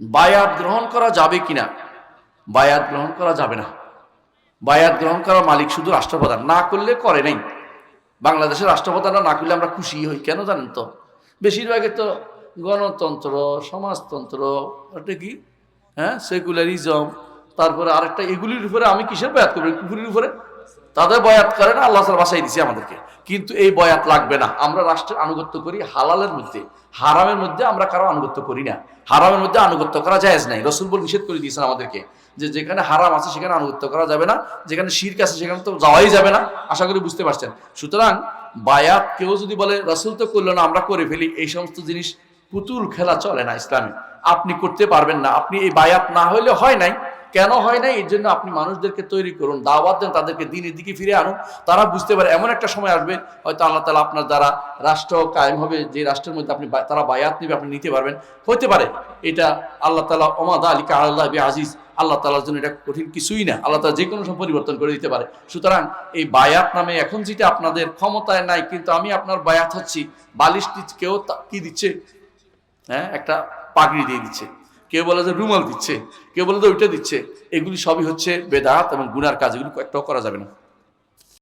বায়াত গ্রহণ করা যাবে কিনা? বায়াত গ্রহণ করা যাবে না। বায়াত গ্রহণ করা মালিক শুধু রাষ্ট্রপ্রধান, না করলে করে নাই। বাংলাদেশের রাষ্ট্রপ্রধানরা না করলে আমরা খুশি হই কেন জানেন তো? বেশিরভাগে তো গণতন্ত্র, সমাজতন্ত্র ওটা কি? হ্যাঁ সেকুলারিজম, তারপরে আরেকটা, এগুলির উপরে আমি কিসের বয়াত করব? কুকুরের উপরে? তাদের বয়াত করে না, আল্লাহ তালা বাসাই দিছে আমাদেরকে। কিন্তু এই বয়াত লাগবে না। আমরা রাষ্ট্রের আনুগত্য করি হালালের মধ্যে। হারামের মধ্যে আমরা কারও আনুগত্য করি না। হারামের মধ্যে আনুগত্য করা যায় নাই। রসুল বল নিষেধ করে দিয়েছেন আমাদেরকে যে যেখানে হারাম আছে সেখানে আনুগত্য করা যাবে না, যেখানে শির্ক আছে সেখানে তো যাওয়াই যাবে না। আশা করি বুঝতে পারছেন। সুতরাং বায়াত কেউ যদি বলে, রসুল তো করল না, আমরা করে ফেলি, এই সমস্ত জিনিস পুতুল খেলা চলে না ইসলামে। আপনি করতে পারবেন না। আপনি এই বায়াত না হইলে হয় নাই। কেন হয় না এর জন্য আপনি মানুষদেরকে তৈরি করুন, দাওয়াত দেন, তাদেরকে দিনের দিকে ফিরে আনুন। তারা বুঝতে পারে, এমন একটা সময় আসবে, হয়তো আল্লাহ তালা আপনার দ্বারা রাষ্ট্র কায়েম হবে, যে রাষ্ট্রের মধ্যে আপনি তারা বায়াত নেবে, আপনি নিতে পারবেন। হতে পারে, এটা আল্লাহ তালা ওমাদা আলী আল্লাহ বি আজিজ আল্লাহ তালার জন্য এটা কঠিন কিছুই না। আল্লাহ তালা যে কোনো সময় পরিবর্তন করে দিতে পারে। সুতরাং এই বায়াত নামে এখন যেটা আপনাদের ক্ষমতায় নাই, কিন্তু আমি আপনার বায়াত হচ্ছি, বালিশ দিচ্ছে, কেউ কি দিচ্ছে? হ্যাঁ একটা পাগড়ি দিয়ে দিচ্ছে। কেউ বলে যে রুমাল দিচ্ছে, কেউ বলে যে ওইটা দিচ্ছে, এগুলি সবই হচ্ছে বেদাত এবং গুনার কাজ, এগুলি একটাও করা যাবে না।